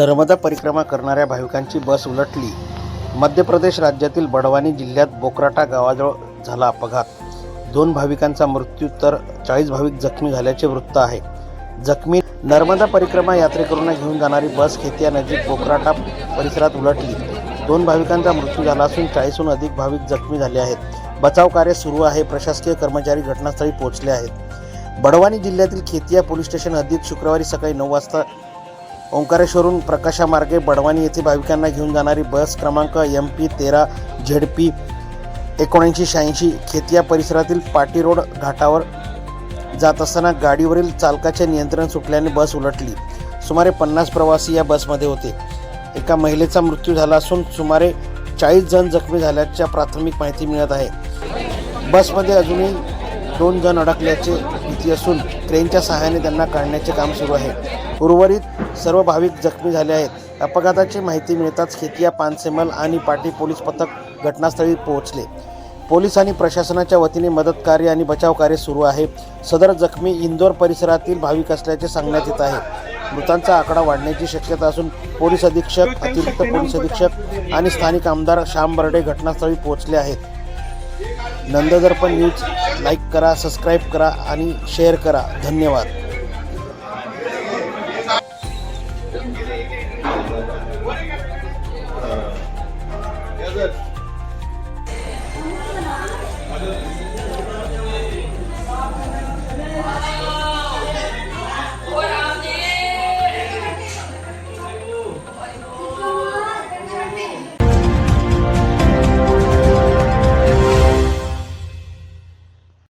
नर्मदा परिक्रमा करणाऱ्या भाविकांची बस उलटली. मध्य प्रदेश राज्यातील बडवानी जिल्ह्यात बोकराटा गावाजवळ झाला अपघात. दोन भाविकांचा मृत्यू तर चाळीस भाविक जखमी झाल्याचे वृत्त आहे. जखमी नर्मदा परिक्रमा यात्रेकरूंना घेऊन जाणारी बस खेतिया नजीक बोकराटा परिसरात उलटली. दोन भाविकांचा मृत्यू झाला असून चाळीसहून अधिक भाविक जखमी झाले आहेत. बचाव कार्य सुरू आहे. प्रशासकीय कर्मचारी घटनास्थळी पोहोचले आहेत. बडवानी जिल्ह्यातील खेतिया पोलीस स्टेशन हद्दीत शुक्रवारी सकाळी नऊ वाजता ओंकारेश्वरून प्रकाशामार्गे बडवानी येथे भाविकांना घेऊन जाणारी बस क्रमांक एम पी तेरा झेड पी एकोणऐंशी शहाऐंशी खेतिया परिसरातील पाटी रोड घाटावर जात असताना गाडीवरील चालकाचे नियंत्रण सुटल्याने बस उलटली. सुमारे पन्नास प्रवासी या बसमध्ये होते. एका महिलेचा मृत्यू झाला असून सुमारे चाळीस जण जखमी झाल्याच्या प्राथमिक माहिती मिळत आहे. बसमध्ये अजूनही दोन जण अडकल्याचे भीती असून क्रेनच्या सहाय्याने त्यांना काढण्याचे काम सुरू आहे. उर्वरित सर्व भाविक जखमी झाले आहेत. अपघाताची माहिती मिळताच खेतिया पानसेमल आणि पाटी पोलीस पथक घटनास्थळी पोहोचले. पोलीस आणि प्रशासनाच्या वतीने मदत कार्य आणि बचाव कार्य सुरू आहे. सदर जखमी इंदोर परिसरातील भाविक असल्याचे सांगण्यात येत आहे. मृतांचा आकडा वाढण्याची शक्यता असून पोलीस अधीक्षक अतिरिक्त पोलीस अधीक्षक आणि स्थानिक आमदार श्याम बर्डे घटनास्थळी पोहोचले आहेत. नंददर्पण न्यूज. लाईक करा सबस्क्राईब करा आणि शेअर करा. धन्यवाद.